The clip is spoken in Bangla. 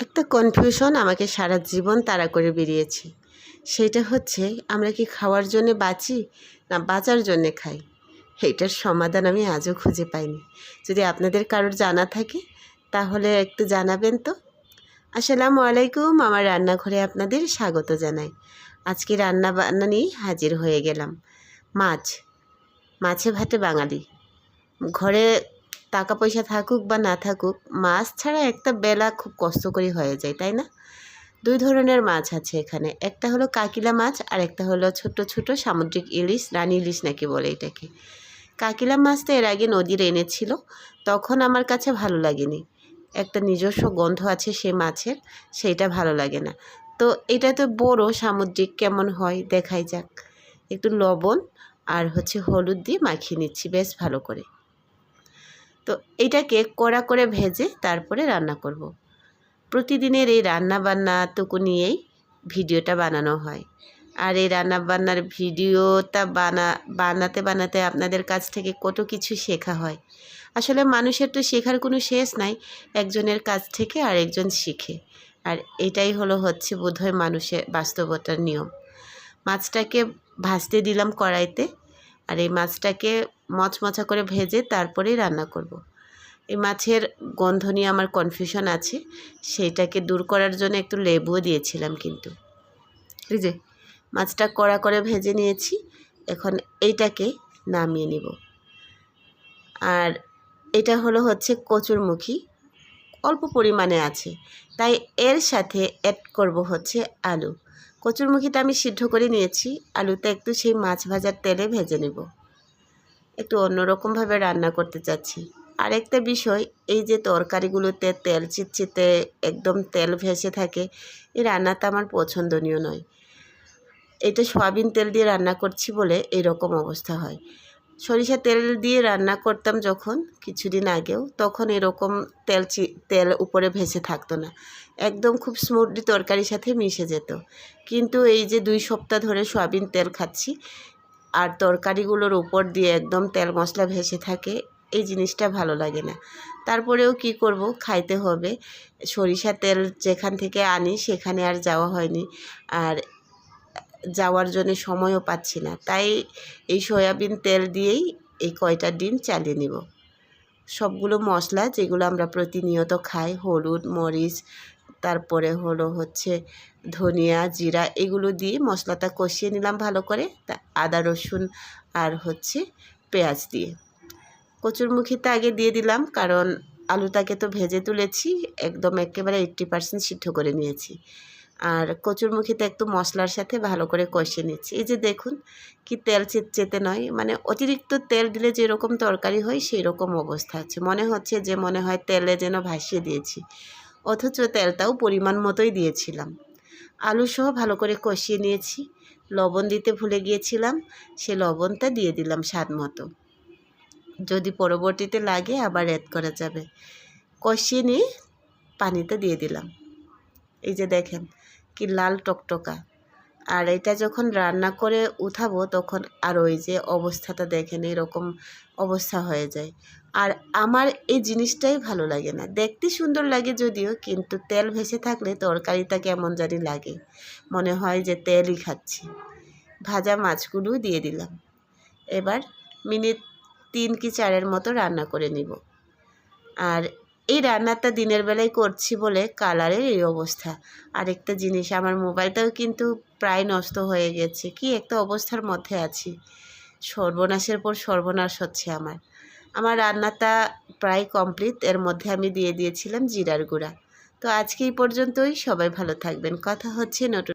একটা কনফিউশন আমাকে সারা জীবন তাড়া করে বেরিয়েছে। সেটা হচ্ছে, আমরা কি খাওয়ার জন্যে বাঁচি না বাঁচার জন্যে খাই? এইটার সমাধান আমি আজও খুঁজে পাইনি। যদি আপনাদের কারোর জানা থাকে, তাহলে একটু জানাবেন তো? আসসালামু আলাইকুম, আমার রান্নাঘরে আপনাদের স্বাগত জানাই। আজকে রান্না বান্না নিয়ে হাজির হয়ে গেলাম। মাছ, মাছে ভাতে বাঙালি। ঘরে টাকা পয়সা থাকুক বা না থাকুক, মাছ ছাড়া একটা বেলা খুব কষ্ট করে হয়ে যায়, তাই না? দুই ধরনের মাছ আছে এখানে। একটা হলো কাকিলা মাছ আর একটা হলো ছোট ছোট সামুদ্রিক ইলিশ, রানী ইলিশ নাকি বলে এটাকে। কাকিলা মাছটা এর আগে নদীর এনেছিল, তখন আমার কাছে ভালো লাগেনি। একটা নিজস্ব গন্ধ আছে সে মাছের, সেইটা ভালো লাগে না। তো এটা তো বড় সামুদ্রিক কেমন হয় দেখাই যাক। একটু লবণ আর হচ্ছে হলুদ দিয়ে মাখিয়ে নিচ্ছি, বেশ ভালো করে। তো এটাকে কড়া করে ভেজে তারপরে রান্না করব। প্রতিদিনের এই রান্না বান্নাটুকু নিয়েই ভিডিওটা বানানো হয়। আর এই রান্না বান্নার ভিডিওটা বানা, বানাতে বানাতে আপনাদের কাছ থেকে কত কিছু শেখা হয়। আসলে মানুষের তো শেখার কোনো শেষ নাই, একজনের কাছ থেকে আর একজন শিখে। আর এটাই হলো হচ্ছে বোধহয় মানুষের বাস্তবতার নিয়ম। মাছটাকে ভাজতে দিলাম কড়াইতে। আর এই মাছটাকে মচমচা করে ভেজে তারপরেই রান্না করব। এই মাছের গন্ধ নিয়ে আমার কনফিউশন আছে, সেইটাকে দূর করার জন্য একটু লেবুও দিয়েছিলাম কিন্তু। এই যে, মাছটা কড়া করে ভেজে নিয়েছি, এখন এইটাকে নামিয়ে নিব। আর এটা হলো হচ্ছে কচুরমুখী, অল্প পরিমাণে আছে, তাই এর সাথে অ্যাড করব হচ্ছে আলু। কচুরমুখিটা আমি সিদ্ধ করে নিয়েছি। আলুতে একটু সেই মাছ ভাজার তেলে ভেজে নেব। একটু অন্যরকমভাবে রান্না করতে চাচ্ছি। আর একটা বিষয়, এই যে তরকারিগুলোতে তেল চিটচিতে একদম তেল ভেসে থাকে, এই রান্নাটা আমার পছন্দনীয় নয়। এটা সয়াবিন তেল দিয়ে রান্না করছি বলে এরকম অবস্থা হয়। সরিষা তেল দিয়ে রান্না করতাম যখন কিছুদিন আগেও, তখন এরকম তেল তেল উপরে ভেসে থাকতো না। একদম খুব স্মুথলি তরকারির সাথে মিশে যেত। কিন্তু এই যে দুই সপ্তাহ ধরে সয়াবিন তেল খাচ্ছি, আর তরকারিগুলোর উপর দিয়ে একদম তেল মশলা ভেসে থাকে, এই জিনিসটা ভালো লাগে না। তারপরেও কি করব, খাইতে হবে। সরিষা তেল যেখান থেকে আনি, সেখানে আর যাওয়া হয়নি। আর যাওয়ার জন্য সময়ও পাচ্ছি না। তাই এই সয়াবিন তেল দিয়েই এই কয়টা ডিম চালিয়ে নিব। সবগুলো মশলা যেগুলো আমরা প্রতিনিয়ত খাই, হলুদ, মরিচ, তারপরে হলো হচ্ছে ধনিয়া, জিরা, এগুলো দিয়ে মশলাটা কষিয়ে নিলাম ভালো করে, তা আদা, রসুন আর হচ্ছে পেঁয়াজ দিয়ে। কচুরমুখিটা আগে দিয়ে দিলাম, কারণ আলুটাকে তো ভেজে তুলেছি, একদম একেবারে এইট্টি পার্সেন্ট সিদ্ধ করে নিয়েছি। আর কচুরমুখিতে একটু মশলার সাথে ভালো করে কষিয়ে নিচ্ছি। এই যে দেখুন কি তেল চেতে নয় মানে অতিরিক্ত তেল দিলে যেরকম তরকারি হয় সেই রকম অবস্থা আছে। মনে হচ্ছে যে মনে হয় তেলে যেন ভাসিয়ে দিয়েছি। অথচ তেলটাও পরিমাণ মতোই দিয়েছিলাম। আলু সহ ভালো করে কষিয়ে নিয়েছি। লবণ দিতে ভুলে গিয়েছিলাম, সে লবণটা দিয়ে দিলাম স্বাদ মতো। যদি পরবর্তীতে লাগে আবার অ্যাড করা যাবে। কষিয়ে নিয়ে পানিতে দিয়ে দিলাম। এই যে দেখেন কি লাল টকটকা। আর এটা যখন রান্না করে উঠাবো তখন আর ওই যে অবস্থাটা দেখেন, এরকম অবস্থা হয়ে যায়। আর আমার এই জিনিসটাই ভালো লাগে না। দেখতে সুন্দর লাগে যদিও, কিন্তু তেল ভেসে থাকলে তরকারিটা কেমন জানি লাগে। মনে হয় যে তেলই খাচ্ছি। ভাজা মাছগুলো দিয়ে দিলাম। এবার মিনিট তিন কি চারের মতো রান্না করে নিব। আর এই রান্নাটা দিনের বেলায় করছি বলে কালারের এই অবস্থা। আরেকটা জিনিস, আমার মোবাইলটাও কিন্তু প্রায় নষ্ট হয়ে গেছে। কি একটা অবস্থার মধ্যে আছি। সর্বনাশের পর সর্বনাশ হচ্ছে আমার। আমার রান্নাটা প্রায় কমপ্লিট, এর মধ্যে আমি দিয়ে দিয়েছিলাম জিরার গুঁড়া। তো আজকে এই পর্যন্তই। সবাই ভালো থাকবেন। কথা হচ্ছে নতুন